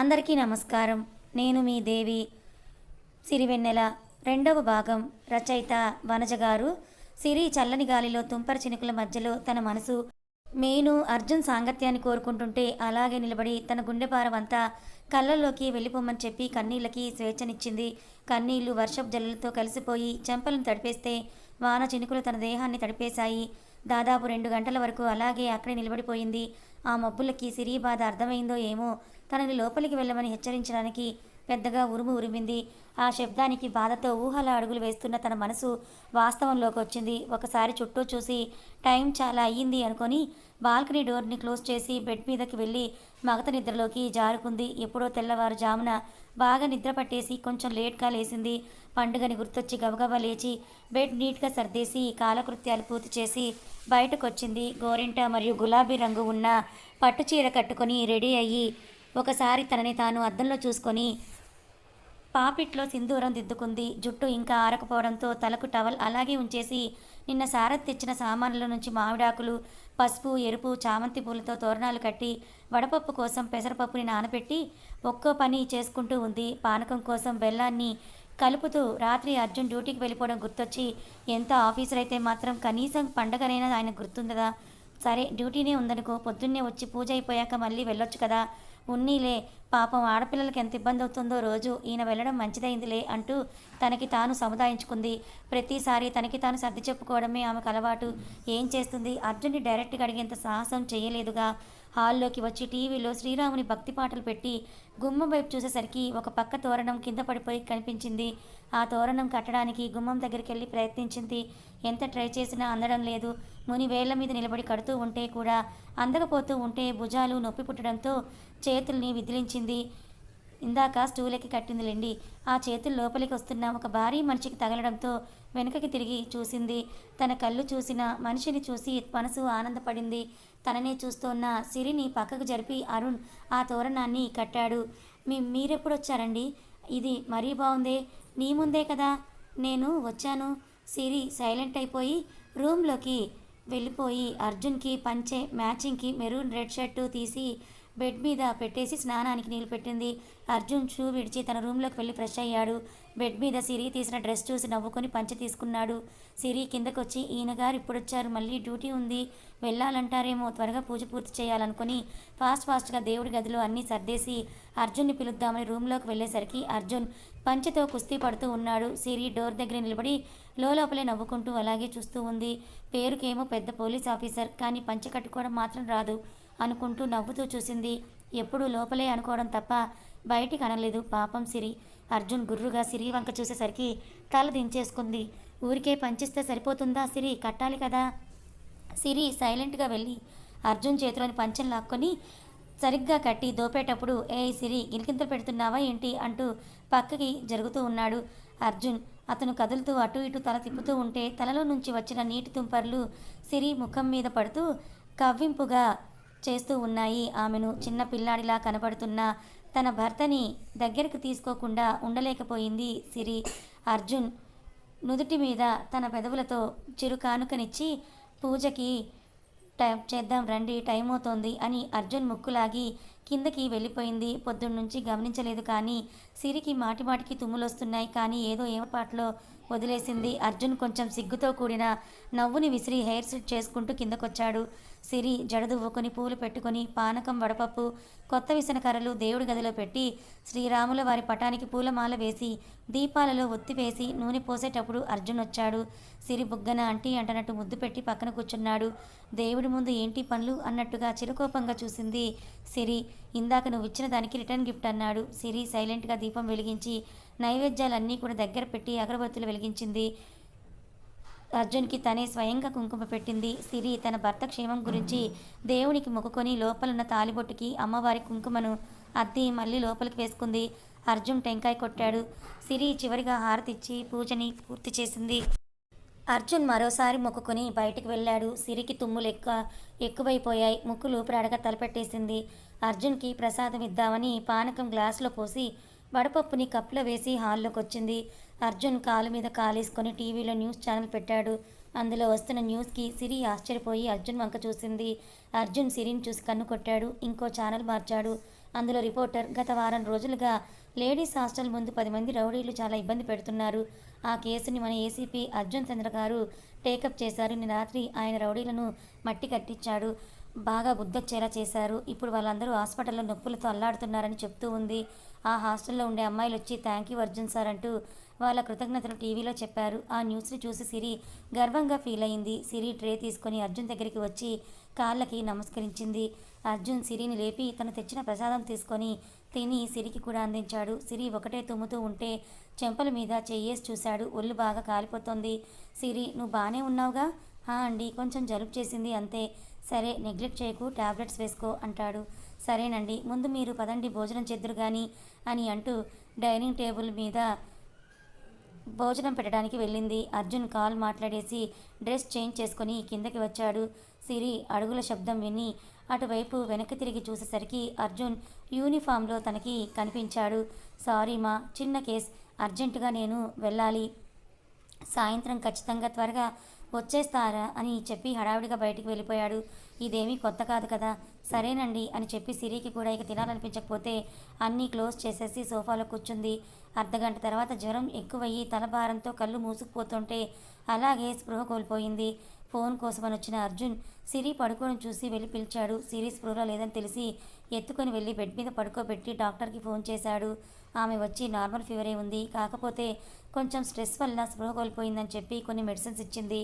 అందరికీ నమస్కారం. నేను మీ దేవి. సిరివెన్నెల రెండవ భాగం రచయిత వనజ గారు. సిరి చల్లని గాలిలో తుంపర చినుకుల మధ్యలో తన మనసు మేను అర్జున్ సాంగత్యాన్ని కోరుకుంటుంటే అలాగే నిలబడి తన గుండెపారమంతా కళ్ళల్లోకి వెళ్ళిపోమని చెప్పి కన్నీళ్ళకి స్వేచ్ఛనిచ్చింది. కన్నీళ్ళు వర్షపు జల్లులతో కలిసిపోయి చెంపలను తడిపేస్తే వాన చినుకులు తన దేహాన్ని తడిపేశాయి. దాదాపు రెండు గంటల వరకు అలాగే అక్కడే నిలబడిపోయింది. ఆ మబ్బులకి సిరి బాధ అర్థమైందో ఏమో తనని లోపలికి వెళ్ళమని హెచ్చరించడానికి పెద్దగా ఉరుము ఉరిమింది. ఆ శబ్దానికి బాధతో ఊహల అడుగులు వేస్తున్న తన మనసు వాస్తవంలోకి వచ్చింది. ఒకసారి చుట్టూ చూసి టైం చాలా అయ్యింది అనుకొని బాల్కనీ డోర్ని క్లోజ్ చేసి బెడ్ మీదకి వెళ్ళి మగత నిద్రలోకి జారుకుంది. ఎప్పుడో తెల్లవారుజామున బాగా నిద్ర పట్టేసి కొంచెం లేట్గా లేచింది. పండుగని గుర్తొచ్చి గబగబా లేచి బెడ్ నీట్గా సర్దేసి కాలకృత్యాలు పూర్తి చేసి బయటకొచ్చింది. గోరింట మరియు గులాబీ రంగు ఉన్న పట్టు చీర కట్టుకొని రెడీ అయ్యి ఒకసారి తనని తాను అద్దంలో చూసుకొని పాపిట్లో సింధూరం దిద్దుకుంది. జుట్టు ఇంకా ఆరకపోవడంతో తలకు టవల్ అలాగే ఉంచేసి నిన్న సారథ్ తెచ్చిన సామాన్ల నుంచి మామిడాకులు పసుపు ఎరుపు చామంతి పూలతో తోరణాలు కట్టి వడపప్పు కోసం పెసరపప్పుని నానబెట్టి ఒక్కో పని చేసుకుంటూ ఉంది. పానకం కోసం బెల్లాన్ని కలుపుతూ రాత్రి అర్జున్ డ్యూటీకి వెళ్ళిపోవడం గుర్తొచ్చి ఎంత ఆఫీసర్ అయితే మాత్రం కనీసం పండగనైనా ఆయన గుర్తుందా సరే డ్యూటీనే ఉందనుకో పొద్దున్నే వచ్చి పూజ అయిపోయాక మళ్ళీ వెళ్ళొచ్చు కదా. ఉన్నీలే పాపం ఆడపిల్లలకి ఎంత ఇబ్బంది అవుతుందో రోజు ఈయన వెళ్ళడం మంచిదైందిలే అంటూ తనకి తాను సముదాయించుకుంది. ప్రతిసారి తనకి తాను సర్ది చెప్పుకోవడమే ఆమెకు అలవాటు. ఏం చేస్తుంది? అర్జున్ని డైరెక్ట్గా అడిగేంత సాహసం చేయలేదుగా. హాల్లోకి వచ్చి టీవీలో శ్రీరాముని భక్తి పాటలు పెట్టి గుమ్మం వైపు చూసేసరికి ఒక పక్క తోరణం కింద పడిపోయి కనిపించింది. ఆ తోరణం కట్టడానికి గుమ్మం దగ్గరికి వెళ్ళి ప్రయత్నించింది. ఎంత ట్రై చేసినా అందడం లేదు. ముని వేళ్ళ మీద నిలబడి కడుతూ ఉంటే కూడా అందకపోతూ ఉంటే భుజాలు నొప్పి పుట్టడంతో చేతుల్ని విదిలించింది. ఇందాక స్టూలకి కట్టిందిలేండి ఆ చేతులు లోపలికి వస్తున్న ఒక భారీ మనిషికి తగలడంతో వెనుకకి తిరిగి చూసింది. తన కళ్ళు చూసిన మనిషిని చూసి మనసు ఆనందపడింది. తననే చూస్తోన్న సిరిని పక్కకు జరిపి అరుణ్ ఆ తోరణాన్ని కట్టాడు. మీ మీరెప్పుడు వచ్చారండి ఇది మరీ బాగుందే నీ ముందే కదా. నేను వచ్చాను. సిరి సైలెంట్ అయిపోయి రూమ్లోకి వెళ్ళిపోయి అర్జున్కి పంచే మ్యాచింగ్కి మెరూన్ రెడ్ షర్టు తీసి బెడ్ మీద పెట్టేసి స్నానానికి నీళ్ళు పెట్టింది. అర్జున్ షూ విడిచి తన రూమ్లోకి వెళ్ళి ఫ్రెష్ అయ్యాడు. బెడ్ మీద సిరి తీసిన డ్రెస్ చూసి నవ్వుకొని పంచి తీసుకున్నాడు. సిరి కిందకొచ్చి ఈయన గారు ఇప్పుడొచ్చారు మళ్ళీ డ్యూటీ ఉంది. వెళ్ళాలంటారేమో త్వరగా పూజ పూర్తి చేయాలనుకుని. ఫాస్ట్ ఫాస్ట్గా దేవుడి గదిలో అన్నీ సర్దేసి అర్జున్ని పిలుద్దామని రూమ్లోకి వెళ్ళేసరికి అర్జున్ పంచతో కుస్తీ పడుతూ ఉన్నాడు. సిరి డోర్ దగ్గర నిలబడి లోపలే నవ్వుకుంటూ అలాగే చూస్తూ ఉంది. పేరుకేమో పెద్ద పోలీస్ ఆఫీసర్ కానీ పంచె కట్టుకోవడం మాత్రం రాదు. అనుకుంటూ నవ్వుతూ చూసింది. ఎప్పుడూ లోపలే అనుకోవడం తప్ప బయటికి అనలేదు. పాపం సిరి. అర్జున్ గుర్రుగా సిరి వంక చూసేసరికి తల దించేసుకుంది. ఊరికే పంచిస్తే సరిపోతుందా సిరి? కట్టాలి కదా. సిరి సైలెంట్గా వెళ్ళి అర్జున్ చేతిలోని పంచెం లాక్కొని సరిగ్గా కట్టి దోపేటప్పుడు ఏ సిరి గిలికింతలు పెడుతున్నావా ఏంటి? అంటూ పక్కకి జరుగుతూ ఉన్నాడు అర్జున్. అతను కదులుతూ అటు ఇటు తల తిప్పుతూ ఉంటే తలలో నుంచి వచ్చిన నీటి తుంపర్లు సిరి ముఖం మీద పడుతూ కవ్వింపుగా చేస్తూ ఉన్నాయి. ఆమెను చిన్న పిల్లాడిలా కనపడుతున్న తన భర్తని దగ్గరకు తీసుకోకుండా ఉండలేకపోయింది సిరి. అర్జున్ నుదుటి మీద తన పెదవులతో చిరు కానుకనిచ్చి పూజకి టైం చేద్దాం రండి టైం అవుతోంది అని అర్జున్ ముక్కులాగి కిందకి వెళ్ళిపోయింది. పొద్దున్నుంచి గమనించలేదు కానీ సిరికి మాటిమాటికి తుమ్ములొస్తున్నాయి కానీ ఏదో ఏమపాట్లో వదిలేసింది. అర్జున్ కొంచెం సిగ్గుతో కూడిన నవ్వుని విసిరి హెయిర్ సెట్ చేసుకుంటూ కిందకొచ్చాడు. సిరి జడదువ్వుకొని పూలు పెట్టుకొని పానకం వడపప్పు కొత్త విసనకరలు దేవుడి గదిలో పెట్టి శ్రీరాముల వారి పటానికి పూలమాల వేసి దీపాలలో ఒత్తి వేసి నూనె పోసేటప్పుడు అర్జున్ వచ్చాడు. సిరి బుగ్గన అంటీ అంటనట్టు ముద్దు పెట్టి పక్కన కూర్చున్నాడు. దేవుడి ముందు ఏంటి పనులు అన్నట్టుగా చిరుకోపంగా చూసింది సిరి ఇందాక నువ్వు ఇచ్చిన దానికి రిటర్న్ గిఫ్ట్ అన్నాడు. సిరి సైలెంట్గా దీపం వెలిగించి నైవేద్యాలన్నీ కూడా దగ్గర పెట్టి అగరబత్తులు వెలిగించింది. అర్జున్కి తనే స్వయంగా కుంకుమ పెట్టింది. సిరి తన భర్త క్షేమం గురించి దేవునికి మొక్కుకొని లోపలున్న తాలిబొట్టుకి అమ్మవారి కుంకుమను అద్ది మళ్ళీ లోపలికి వేసుకుంది. అర్జున్ టెంకాయ కొట్టాడు. సిరి చివరిగా హారతిచ్చి పూజని పూర్తి చేసింది. అర్జున్ మరోసారి మొక్కుకొని బయటికి వెళ్ళాడు. సిరికి తుమ్ములు ఎక్కువ ఎక్కువైపోయాయి. ముక్కులు లూపిరాడగా తలపెట్టేసింది. అర్జున్కి ప్రసాదం ఇద్దామని పానకం గ్లాసులో పోసి వడపప్పుని కప్పులో వేసి హాల్లోకి వచ్చింది. అర్జున్ కాలు మీద కాలేసుకొని టీవీలో న్యూస్ ఛానల్ పెట్టాడు. అందులో వస్తున్న న్యూస్కి సిరి ఆశ్చర్యపోయి అర్జున్ వంక చూసింది. అర్జున్ సిరిని చూసి కన్ను కొట్టాడు. ఇంకో ఛానల్ మార్చాడు. అందులో రిపోర్టర్ గత వారం రోజులుగా లేడీస్ హాస్టల్ ముందు పది మంది రౌడీలు చాలా ఇబ్బంది పెడుతున్నారు. ఆ కేసుని మన ఏసీపీ అర్జున్ చంద్ర గారు టేకప్ చేశారు. నిన్న రాత్రి ఆయన రౌడీలను మట్టి కట్టించాడు. బాగా బుద్ధొచ్చేలా చేశారు. ఇప్పుడు వాళ్ళందరూ హాస్పిటల్లో నొప్పులతో అల్లాడుతున్నారని చెప్తూ ఉంది. ఆ హాస్టల్లో ఉండే అమ్మాయిలు వచ్చి థ్యాంక్ యూ అర్జున్ సార్ అంటూ వాళ్ళ కృతజ్ఞతలు టీవీలో చెప్పారు. ఆ న్యూస్ని చూసి సిరి గర్వంగా ఫీల్ అయింది. సిరి ట్రే తీసుకొని అర్జున్ దగ్గరికి వచ్చి కాళ్ళకి నమస్కరించింది. అర్జున్ సిరిని లేపి తను తెచ్చిన ప్రసాదం తీసుకొని తిని సిరికి కూడా అందించాడు. సిరి ఒకటే తుమ్ముతూ ఉంటే చెంపల మీద చెయ్యేసి చూశాడు. ఒళ్ళు బాగా కాలిపోతుంది. సిరి నువ్వు బాగానే ఉన్నావుగా? హా అండి కొంచెం జలుబు చేసింది అంతే. సరే నెగ్లెక్ట్ చేయకు టాబ్లెట్స్ వేసుకో అంటాడు. సరేనండి ముందు మీరు పదండి భోజనం చేద్దరు కానీ అని అంటూ డైనింగ్ టేబుల్ మీద భోజనం పెట్టడానికి వెళ్ళింది. అర్జున్ కాల్ మాట్లాడేసి డ్రెస్ చేంజ్ చేసుకొని కిందకి వచ్చాడు. సిరి అడుగుల శబ్దం విని అటువైపు వెనక్కి తిరిగి చూసేసరికి అర్జున్ యూనిఫామ్లో తనకి కనిపించాడు. సారీ మా చిన్న కేస్. అర్జెంటుగా నేను వెళ్ళాలి. సాయంత్రం ఖచ్చితంగా త్వరగా వచ్చేస్తారా? అని చెప్పి హడావిడిగా బయటికి వెళ్ళిపోయాడు. ఇదేమీ కొత్త కాదు కదా. సరేనండి అని చెప్పి సిరికి కూడా ఇక తినాలనిపించకపోతే అన్నీ క్లోజ్ చేసేసి సోఫాలో కూర్చుంది. అర్ధగంట తర్వాత జ్వరం ఎక్కువయ్యి తలభారంతో కళ్ళు మూసుకుపోతుంటే అలాగే స్పృహ కోల్పోయింది. ఫోన్ కోసమని వచ్చిన అర్జున్ సిరి పడుకొని చూసి వెళ్ళి పిలిచాడు. సిరి స్పృహలో లేదని తెలిసి ఎత్తుకొని వెళ్ళి బెడ్ మీద పడుకోబెట్టి డాక్టర్కి ఫోన్ చేశాడు. ఆమె వచ్చి నార్మల్ ఫీవరే ఉంది. కాకపోతే కొంచెం స్ట్రెస్ వల్ల స్పృహ కోల్పోయిందని చెప్పి కొన్ని మెడిసిన్స్ ఇచ్చింది.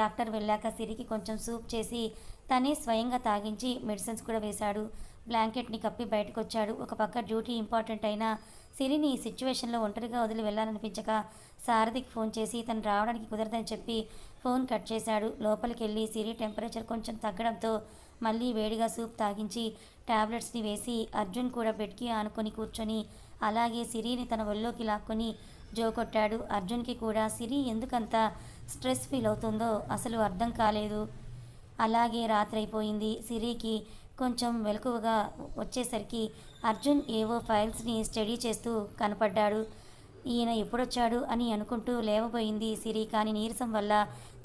డాక్టర్ వెళ్ళాక సిరికి కొంచెం సూప్ చేసి తనే స్వయంగా తాగించి మెడిసిన్స్ కూడా వేశాడు. బ్లాంకెట్ని కప్పి బయటకు వచ్చాడు ఒక పక్క డ్యూటీ ఇంపార్టెంట్ అయినా సిరిని ఈ సిచ్యువేషన్లో ఒంటరిగా వదిలి వెళ్ళాలనిపించక సారథికి ఫోన్ చేసి తను రావడానికి కుదరదని చెప్పి ఫోన్ కట్ చేశాడు. లోపలికి వెళ్ళి సిరి టెంపరేచర్ కొంచెం తగ్గడంతో మళ్ళీ వేడిగా సూప్ తాగించి టాబ్లెట్స్ని వేసి అర్జున్ కూడా బెడ్కి ఆనుకొని కూర్చొని అలాగే సిరిని తన ఒళ్ళోకి లాక్కొని జోకొట్టాడు అర్జున్కి కూడా సిరి ఎందుకంత స్ట్రెస్ ఫీల్ అవుతుందో? అసలు అర్థం కాలేదు. అలాగే రాత్రి అయిపోయింది సిరికి కొంచెం వెలుకువగా వచ్చేసరికి అర్జున్ ఏవో ఫైల్స్ని స్టడీ చేస్తూ కనపడ్డాడు. ఈయన ఎప్పుడొచ్చాడు? అని అనుకుంటూ లేవబోయింది సిరి. కానీ నీరసం వల్ల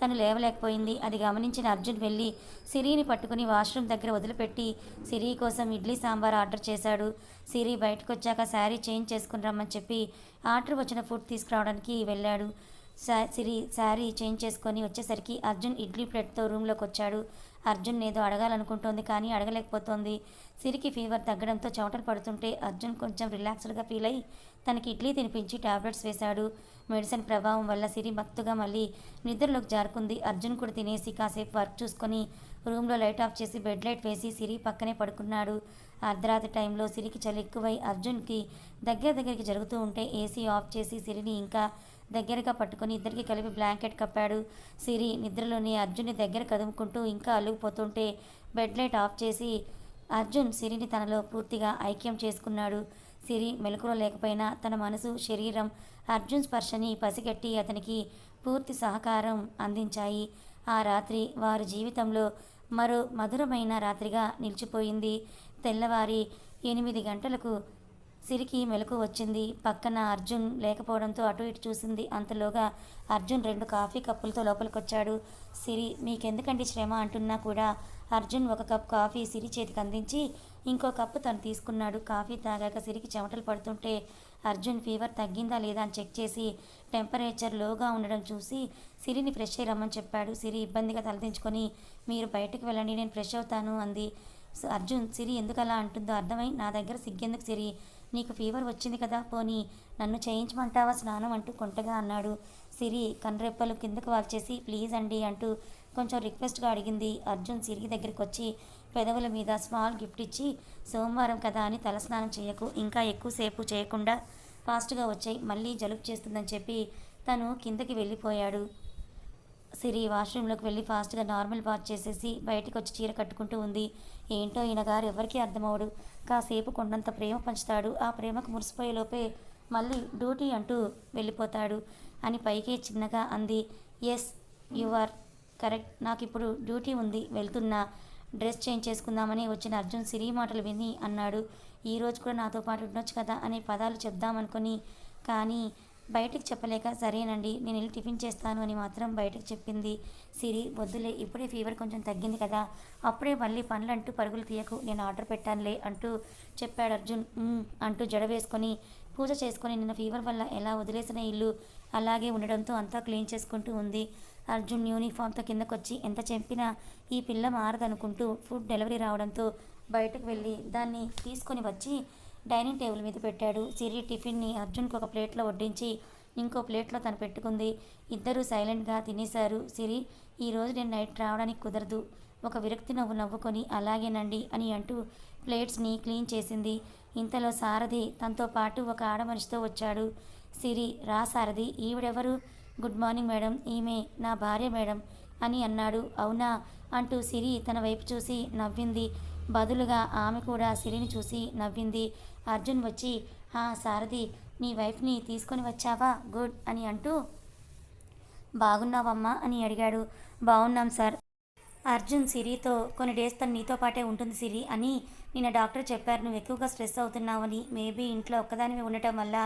తను లేవలేకపోయింది. అది గమనించిన అర్జున్ వెళ్ళి సిరిని పట్టుకుని వాష్రూమ్ దగ్గర వదిలిపెట్టి సిరి కోసం ఇడ్లీ సాంబార్ ఆర్డర్ చేశాడు. సిరి బయటకు వచ్చాక శారీ చేంజ్ చేసుకుని రమ్మని చెప్పి ఆర్డర్ వచ్చిన ఫుడ్ తీసుకురావడానికి వెళ్ళాడు. సిరి శారీ చేంజ్ చేసుకొని వచ్చేసరికి అర్జున్ ఇడ్లీ ప్లేట్తో రూమ్లోకి వచ్చాడు. అర్జున్ ఏదో అడగాలనుకుంటోంది కానీ అడగలేకపోతోంది. సిరికి ఫీవర్ తగ్గడంతో చెమటలు పడుతుంటే అర్జున్ కొంచెం రిలాక్స్డ్గా ఫీల్ అయ్యి తనకి ఇడ్లీ తినిపించి టాబ్లెట్స్ వేశాడు. మెడిసిన్ ప్రభావం వల్ల సిరి మత్తుగా మళ్ళీ నిద్రలోకి జారుకుంది. అర్జున్ కూడా తినేసి కాసేపు వర్క్ చూసుకొని రూమ్లో లైట్ ఆఫ్ చేసి బెడ్ లైట్ వేసి సిరి పక్కనే పడుకున్నాడు. అర్ధరాత్రి టైంలో సిరికి చలి ఎక్కువై అర్జున్కి దగ్గర దగ్గరికి జరుగుతూ ఉంటే ఏసీ ఆఫ్ చేసి సిరిని ఇంకా దగ్గరగా పట్టుకొని ఇద్దరికి కలిపి బ్లాంకెట్ కప్పాడు. సిరి నిద్రలోని అర్జున్ని దగ్గర కదుముకుంటూ ఇంకా అల్లుకుపోతుంటే బెడ్ లైట్ ఆఫ్ చేసి అర్జున్ సిరిని తనలో పూర్తిగా ఐక్యం చేసుకున్నాడు. సిరి మెలకులో లేకపోయినా తన మనసు శరీరం అర్జున్ స్పర్శని పసిగట్టి అతనికి పూర్తి సహకారం అందించాయి. ఆ రాత్రి వారి జీవితంలో మరో మధురమైన రాత్రిగా నిలిచిపోయింది. తెల్లవారి ఎనిమిది గంటలకు సిరికి మెలకు వచ్చింది. పక్కన అర్జున్ లేకపోవడంతో అటు ఇటు చూసింది. అంతలోగా అర్జున్ రెండు కాఫీ కప్పులతో లోపలికొచ్చాడు. సిరి మీకెందుకండి శ్రమ? అంటున్నా కూడా అర్జున్ ఒక కప్ కాఫీ సిరి చేతికి అందించి ఇంకో కప్పు తను తీసుకున్నాడు. కాఫీ తాగాక సిరికి చెమటలు పడుతుంటే అర్జున్ ఫీవర్ తగ్గిందా లేదా అని చెక్ చేసి టెంపరేచర్ లోగా ఉండడం చూసి సిరిని ఫ్రెష్ అయ్యి రమ్మని చెప్పాడు. సిరి ఇబ్బందిగా తలదించుకొని మీరు బయటకు వెళ్ళండి నేను ఫ్రెష్ అవుతాను అంది. అర్జున్ సిరి ఎందుకు అలా అంటుందో అర్థమై నా దగ్గర సిగ్గెందుకు సిరి? నీకు ఫీవర్ వచ్చింది కదా పోనీ నన్ను చేయించమంటావా స్నానం అంటూ కొంటగా అన్నాడు. సిరి కన్రెప్పలు కిందకు వాల్చేసి ప్లీజ్ అండి అంటూ కొంచెం రిక్వెస్ట్గా అడిగింది. అర్జున్ సిరికి దగ్గరికి వచ్చి పెదవుల మీద స్మాల్ గిఫ్ట్ ఇచ్చి సోమవారం కదా అని తలస్నానం చేయకు ఇంకా ఎక్కువసేపు చేయకుండా ఫాస్ట్గా వచ్చాయి మళ్ళీ జలుబు చేస్తుందని చెప్పి తను కిందకి వెళ్ళిపోయాడు. సిరి వాష్రూమ్లోకి వెళ్ళి ఫాస్ట్గా నార్మల్ వాష్ చేసేసి బయటకు వచ్చి చీర కట్టుకుంటూ ఉంది. ఏంటో ఈయన గారు ఎవరికీ అర్థమవడు. కాసేపు కొండంత ప్రేమ పంచుతాడు. ఆ ప్రేమకు మురిసిపోయేలోపే మళ్ళీ డ్యూటీ అంటూ వెళ్ళిపోతాడు అని పైకే చిన్నగా అంది. Yes you are correct. నాకు ఇప్పుడు డ్యూటీ ఉంది వెళ్తున్నా డ్రెస్ చేంజ్ చేసుకుందామని వచ్చిన అర్జున్ సిరి మాటలు విని అన్నాడు. ఈ రోజు కూడా నాతో పాటు ఉండొచ్చు కదా అనే పదాలు చెప్దామనుకొని కానీ బయటకు చెప్పలేక సరేనండి నేను వెళ్ళి టిఫిన్ చేస్తాను అని మాత్రం బయటకు చెప్పింది. సిరి వద్దులే ఇప్పుడే ఫీవర్ కొంచెం తగ్గింది కదా అప్పుడే మళ్ళీ పనులు అంటూ పరుగులు తీయకు నేను ఆర్డర్ పెట్టానులే అంటూ చెప్పాడు అర్జున్. అంటూ జడ వేసుకొని పూజ చేసుకొని నిన్న ఫీవర్ వల్ల ఎలా వదిలేసిన ఇల్లు అలాగే ఉండడంతో అంతా క్లీన్ చేసుకుంటూ ఉంది. అర్జున్ యూనిఫామ్తో కిందకొచ్చి ఎంత చెప్పినా ఈ పిల్ల మారదనుకుంటూ ఫుడ్ డెలివరీ రావడంతో బయటకు వెళ్ళి దాన్ని తీసుకొని వచ్చి డైనింగ్ టేబుల్ మీద పెట్టాడు. సిరి టిఫిన్ని అర్జున్కి ఒక ప్లేట్లో వడ్డించి ఇంకో ప్లేట్లో తను పెట్టుకుంది. ఇద్దరూ సైలెంట్గా తినేశారు. సిరి ఈరోజు నేను నైట్ రావడానికి కుదరదు. ఒక విరక్తి నవ్వు నవ్వుకొని అలాగేనండి అని అంటూ ప్లేట్స్ని క్లీన్ చేసింది. ఇంతలో సారథి తనతో పాటు ఒక ఆడమనిషితో వచ్చాడు. సిరి రా సారథి. ఈవిడెవరు? గుడ్ మార్నింగ్ మేడం ఈమె నా భార్య మేడం అని అన్నాడు. అవునా? అంటూ సిరి తన వైపు చూసి నవ్వింది. బదులుగా ఆమె కూడా సిరిని చూసి నవ్వింది. అర్జున్ వచ్చి ఆ సారథి నీ వైఫ్ని తీసుకొని వచ్చావా? గుడ్ అని అంటూ బాగున్నావమ్మా అని అడిగాడు. బాగున్నాం సార్. అర్జున్ సిరితో కొన్ని డేస్ తను నీతో పాటే ఉంటుంది సిరి అని నిన్న డాక్టర్ చెప్పారు. నువ్వు ఎక్కువగా స్ట్రెస్ అవుతున్నావని మేబీ ఇంట్లో ఒక్కదానివి ఉండటం వల్ల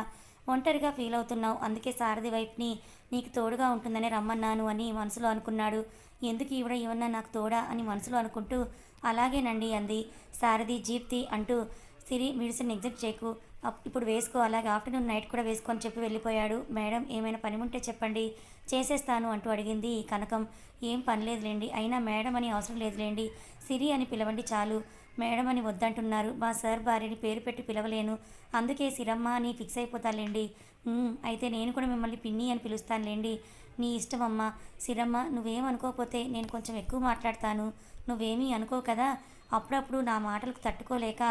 ఒంటరిగా ఫీల్ అవుతున్నావు. అందుకే సారథి వైఫ్ని నీకు తోడుగా ఉంటుందని రమ్మన్నాను అని మనసులో అనుకున్నాడు. ఎందుకు ఈవిడ ఏమన్నా నాకు తోడా అని మనసులో అనుకుంటూ అలాగేనండి అంది. సారథి జీప్తి అంటూ సిరి మెడిసిన్ ఎగ్జిట్ చేయకు అప్- ఇప్పుడు వేసుకో అలాగే ఆఫ్టర్నూన్ నైట్ కూడా వేసుకో అని చెప్పి వెళ్ళిపోయాడు. మేడం ఏమైనా పని ఉంటే చెప్పండి. చేసేస్తాను అంటూ అడిగింది కనకం. ఏం పని లేదులేండి. అయినా మేడం అని అవసరం లేదులేండి. సిరి అని పిలవండి చాలు. మేడం అని వద్దంటున్నారు. మా సార్ భార్యని పేరు పెట్టి పిలవలేను. అందుకే సిరమ్మ అని ఫిక్స్ అయిపోతాలేండి అయితే నేను కూడా మిమ్మల్ని పిన్ని అని పిలుస్తానులేండి. నీ ఇష్టమమ్మా. సిరమ్మ నువ్వేమనుకోకపోతే నేను కొంచెం ఎక్కువ మాట్లాడతాను. నువ్వేమీ అనుకో కదా. అప్పుడప్పుడు నా మాటలకు తట్టుకోలేక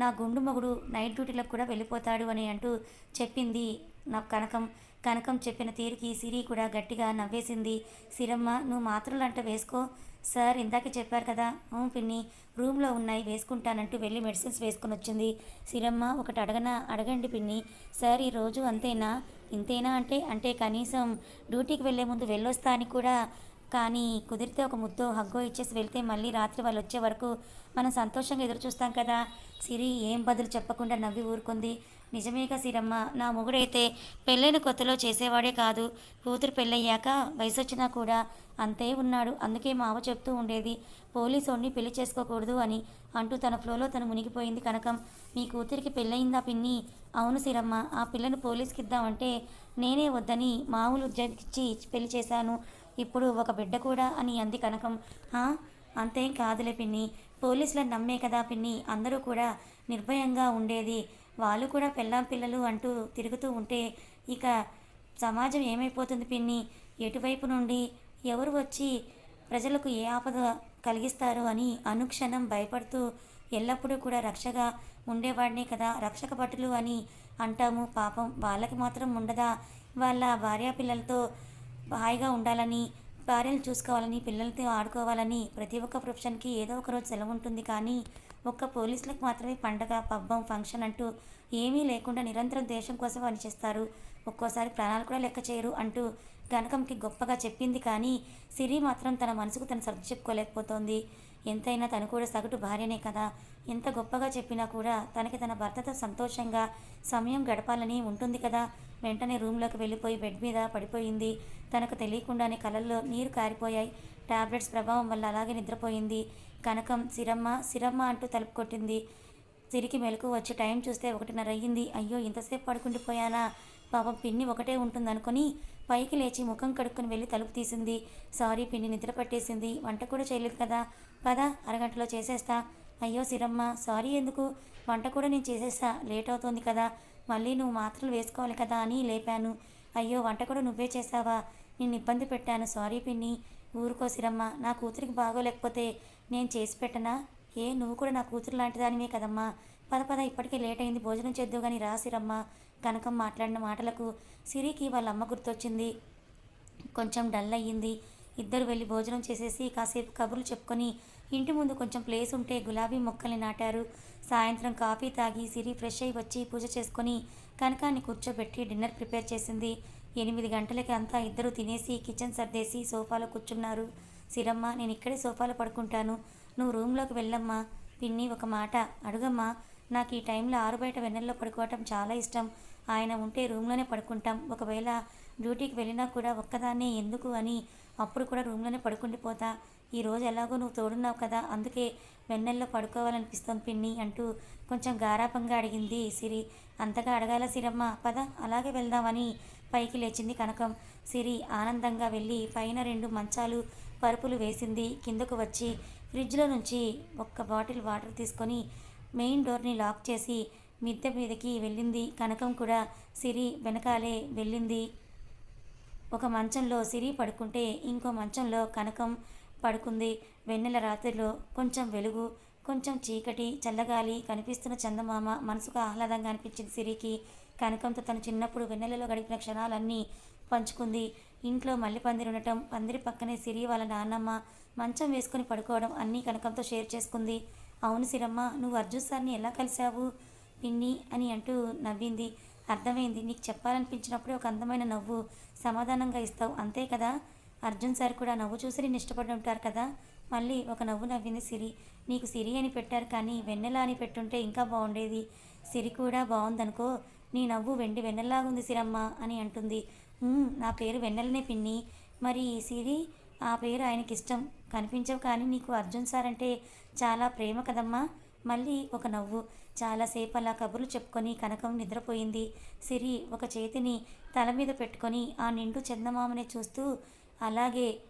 నా గుండు మొగుడు నైట్ డ్యూటీలకు కూడా వెళ్ళిపోతాడు అని అంటూ చెప్పింది నా కనకం. కనకం చెప్పిన తీరుకి సిరి కూడా గట్టిగా నవ్వేసింది. సిరమ్మ నువ్వు మాత్రలంట వేసుకో. సార్ ఇందాకే చెప్పారు కదా. అవును పిన్ని రూమ్లో ఉన్నాయి వేసుకుంటానంటూ వెళ్ళి మెడిసిన్స్ వేసుకొని వచ్చింది సిరమ్మ ఒకటి అడగనా? అడగండి పిన్ని. సార్ ఈరోజు అంతేనా? ఇంతేనా అంటే? అంటే కనీసం డ్యూటీకి వెళ్ళే ముందు వెళ్ళొస్తా అని కూడా. కానీ కుదిరితే ఒక ముద్దో హగ్గో ఇచ్చేసి వెళ్తే మళ్ళీ రాత్రి వాళ్ళు వచ్చే వరకు మనం సంతోషంగా ఎదురు చూస్తాం కదా. సిరి ఏం బదులు చెప్పకుండా నవ్వి ఊరుకుంది. నిజమేగా సిరమ్మ. నా మొగుడైతే పెళ్ళైన కొత్తలో చేసేవాడే కాదు. కూతురు పెళ్ళయ్యాక వయసు వచ్చినా కూడా అంతే ఉన్నాడు. అందుకే మావ చెప్తూ ఉండేది పోలీసోడిని పెళ్ళి చేసుకోకూడదు అని అంటూ తన ఫ్లోలో తను మునిగిపోయింది కనకం. మీ కూతురికి పెళ్ళయిందా పిన్ని? అవును సిరమ్మ. ఆ పిల్లను పోలీస్కి ఇద్దామంటే నేనే వద్దని మామూలు ఉద్యోగిచ్చి పెళ్ళి చేశాను. ఇప్పుడు ఒక బిడ్డ కూడా అని అంది కనకం. "హా? అంతేం కాదులే పిన్ని. పోలీసులను నమ్మే కదా పిన్ని. అందరూ కూడా నిర్భయంగా ఉండేది. వాళ్ళు కూడా పెళ్ళాం పిల్లలు అంటూ తిరుగుతూ ఉంటే ఇక సమాజం ఏమైపోతుంది పిన్ని? ఎటువైపు నుండి ఎవరు వచ్చి ప్రజలకు ఏ ఆపద కలిగిస్తారు అని అనుక్షణం భయపడుతూ ఎల్లప్పుడూ కూడా రక్షగా ఉండేవాడినే కదా రక్షక భటులు అని అంటాము పాపం. వాళ్ళకి మాత్రం ఉండదా? వాళ్ళ భార్యా పిల్లలతో హాయిగా ఉండాలని భార్యలు చూసుకోవాలని పిల్లలతో ఆడుకోవాలని ప్రతి ఒక్క ప్రొఫెషన్కి ఏదో ఒక రోజు సెలవు ఉంటుంది కానీ ఒక్క పోలీసులకు మాత్రమే పండగ పబ్బం ఫంక్షన్ అంటూ ఏమీ లేకుండా నిరంతరం దేశం కోసం పనిచేస్తారు. ఒక్కోసారి ప్రాణాలు కూడా లెక్క చేయరు అంటూ గణకంకి గొప్పగా చెప్పింది కానీ సిరి మాత్రం తన మనసుకు తను సర్ది చెప్పుకోలేకపోతోంది. ఎంతైనా తను కూడా సగటు భార్యనే కదా. ఎంత గొప్పగా చెప్పినా కూడా తనకి తన భర్తతో సంతోషంగా సమయం గడపాలని ఉంటుంది కదా. వెంటనే రూమ్లోకి వెళ్ళిపోయి బెడ్ మీద పడిపోయింది. తనకు తెలియకుండానే కళ్ళల్లో నీరు కారిపోయాయి. టాబ్లెట్స్ ప్రభావం వల్ల అలాగే నిద్రపోయింది. కనకం సిరమ్మ సిరమ్మ అంటూ తలుపు కొట్టింది. సిరికి మెలకు వచ్చి టైం చూస్తే ఒకటిన్నర అయ్యింది. అయ్యో ఇంతసేపు పడుకుండిపోయానా పాపం పిన్ని ఒకటే ఉంటుందనుకొని పైకి లేచి ముఖం కడుక్కొని వెళ్ళి తలుపు తీసింది. సారీ పిన్ని నిద్ర పట్టేసింది. వంట కూడా చేయలేదు కదా? పద అరగంటలో చేసేస్తా. అయ్యో సిరమ్మ సారీ ఎందుకు? వంట కూడా నేను చేసేస్తా. లేట్ అవుతోంది కదా. మళ్ళీ నువ్వు మాత్రలు వేసుకోవాలి కదా అని లేపాను. అయ్యో వంట కూడా నువ్వే చేసావా? నేను ఇబ్బంది పెట్టాను. సారీ పిన్ని. ఊరుకో సిరమ్మ. నా కూతురికి బాగోలేకపోతే నేను చేసి పెట్టనా? ఏ నువ్వు కూడా నా కూతురు లాంటి దానివే కదమ్మా. పద పద ఇప్పటికే లేట్ అయింది. భోజనం చేద్దు కానీ రాసిరమ్మా కనకం మాట్లాడిన మాటలకు సిరికి వాళ్ళ అమ్మ గుర్తొచ్చింది. కొంచెం డల్ అయ్యింది. ఇద్దరు వెళ్ళి భోజనం చేసేసి కాసేపు కబుర్లు చెప్పుకొని ఇంటి ముందు కొంచెం ప్లేస్ ఉంటే గులాబీ మొక్కల్ని నాటారు. సాయంత్రం కాఫీ తాగి సిరి ఫ్రెష్ అయి వచ్చి పూజ చేసుకొని కనకాన్ని కూర్చోబెట్టి డిన్నర్ ప్రిపేర్ చేసింది. ఎనిమిది గంటలకి అంతా ఇద్దరు తినేసి కిచెన్ సర్దేసి సోఫాలో కూర్చున్నారు. సిరమ్మ నేను ఇక్కడే సోఫాలో పడుకుంటాను. నువ్వు రూమ్లోకి వెళ్ళమ్మా. పిన్ని ఒక మాట అడుగమ్మా. నాకు ఈ టైంలో ఆరు బయట వెన్నెల్లో పడుకోవటం చాలా ఇష్టం. ఆయన ఉంటే రూమ్లోనే పడుకుంటాం. ఒకవేళ డ్యూటీకి వెళ్ళినా కూడా ఒక్కదాన్నే ఎందుకు అని అప్పుడు కూడా రూమ్లోనే పడుకుండిపోతా ఈ రోజు ఎలాగో నువ్వు తోడున్నావు కదా అందుకే వెన్నెల్లో పడుకోవాలనిపిస్తాం పిన్ని అంటూ కొంచెం గారాపంగా అడిగింది సిరి. అంతగా అడగాల సిరమ్మ? పద అలాగే వెళ్దామని పైకి లేచింది కనకం. సిరి ఆనందంగా వెళ్ళి పైన రెండు మంచాలు పరుపులు వేసింది. కిందకు వచ్చి ఫ్రిడ్జ్లో నుంచి ఒక్క బాటిల్ వాటర్ తీసుకొని మెయిన్ డోర్ని లాక్ చేసి మిద్దె మీదకి వెళ్ళింది. కనకం కూడా సిరి వెనకాలే వెళ్ళింది. ఒక మంచంలో సిరి పడుకుంటే ఇంకో మంచంలో కనకం పడుకుంది. వెన్నెల రాత్రిలో కొంచెం వెలుగు కొంచెం చీకటి చల్లగాలి కనిపిస్తున్న చందమామ మనసుకు ఆహ్లాదంగా అనిపించింది సిరికి. కనకంతో తను చిన్నప్పుడు వెన్నెలలో గడిపిన క్షణాలన్నీ పంచుకుంది. ఇంట్లో మళ్ళీ పందిరి ఉండటం పందిరి పక్కనే సిరి వాళ్ళ నాన్నమ్మ మంచం వేసుకొని పడుకోవడం అన్నీ కనకంతో షేర్ చేసుకుంది. అవును సిరమ్మ నువ్వు అర్జున్ సార్ని ఎలా కలిశావు? పిన్ని అని అంటూ నవ్వింది. అర్థమైంది నీకు చెప్పాలనిపించినప్పుడే ఒక అందమైన నవ్వు సమాధానంగా ఇస్తావు. అంతే కదా? అర్జున్ సార్ కూడా నవ్వు చూసి నేను ఇష్టపడి ఉంటారు కదా? మళ్ళీ ఒక నవ్వు నవ్వింది సిరి. నీకు సిరి అని పెట్టారు కానీ వెన్నెల అని పెట్టుంటే ఇంకా బాగుండేది. సిరి కూడా బాగుందనుకో నీ నవ్వు వెండి వెన్నెల్లాగుంది సిరమ్మ అని అంటుంది. నా పేరు వెన్నెలనే పిన్ని. మరి ఈ సిరి ఆ పేరు ఆయనకి ఇష్టం కనిపించవు కానీ నీకు అర్జున్ సార్ అంటే చాలా ప్రేమ కదమ్మా. మళ్ళీ ఒక నవ్వు. చాలాసేపు అలా కబుర్లు చెప్పుకొని కనకం నిద్రపోయింది. సిరి ఒక చేతిని తల మీద పెట్టుకొని ఆ నిండు చందమామని చూస్తూ అలాగే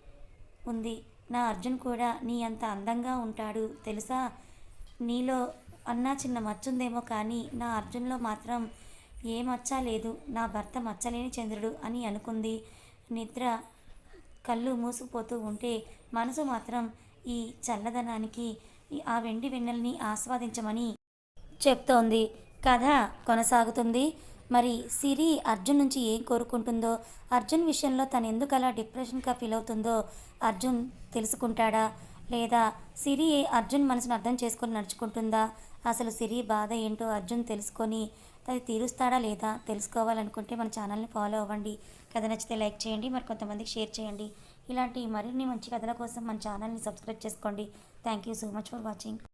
ఉంది. నా అర్జున్ కూడా నీ అంత అందంగా ఉంటాడు తెలుసా? నీలో అన్నా చిన్న మచ్చుందేమో కానీ నా అర్జున్లో మాత్రం ఏ మచ్చ లేదు. నా భర్త మచ్చలేని చంద్రుడు అని అనుకుంది. నిద్ర కళ్ళు మూసుకుపోతూ ఉంటే మనసు మాత్రం ఈ చల్లదనానికి ఆ వెండి వెన్నెల్ని ఆస్వాదించమని చెప్తోంది. కథ కొనసాగుతుంది. మరి సిరి అర్జున్ నుంచి ఏం కోరుకుంటుందో అర్జున్ విషయంలో తను ఎందుకు అలా డిప్రెషన్గా ఫీల్ అవుతుందో అర్జున్ తెలుసుకుంటాడా? లేదా సిరి అర్జున్ మనసును అర్థం చేసుకొని నడుచుకుంటుందా? అసలు సిరి బాధ ఏంటో అర్జున్ తెలుసుకొని అది తీరుస్తాడా లేదా తెలుసుకోవాలనుకుంటే మన ఛానల్ని ఫాలో అవ్వండి. కథ నచ్చితే లైక్ చేయండి మరి కొంతమందికి షేర్ చేయండి. ఇలాంటి మరిన్ని మంచి కథల కోసం మన ఛానల్ని సబ్స్క్రైబ్ చేసుకోండి. Thank you so much for watching.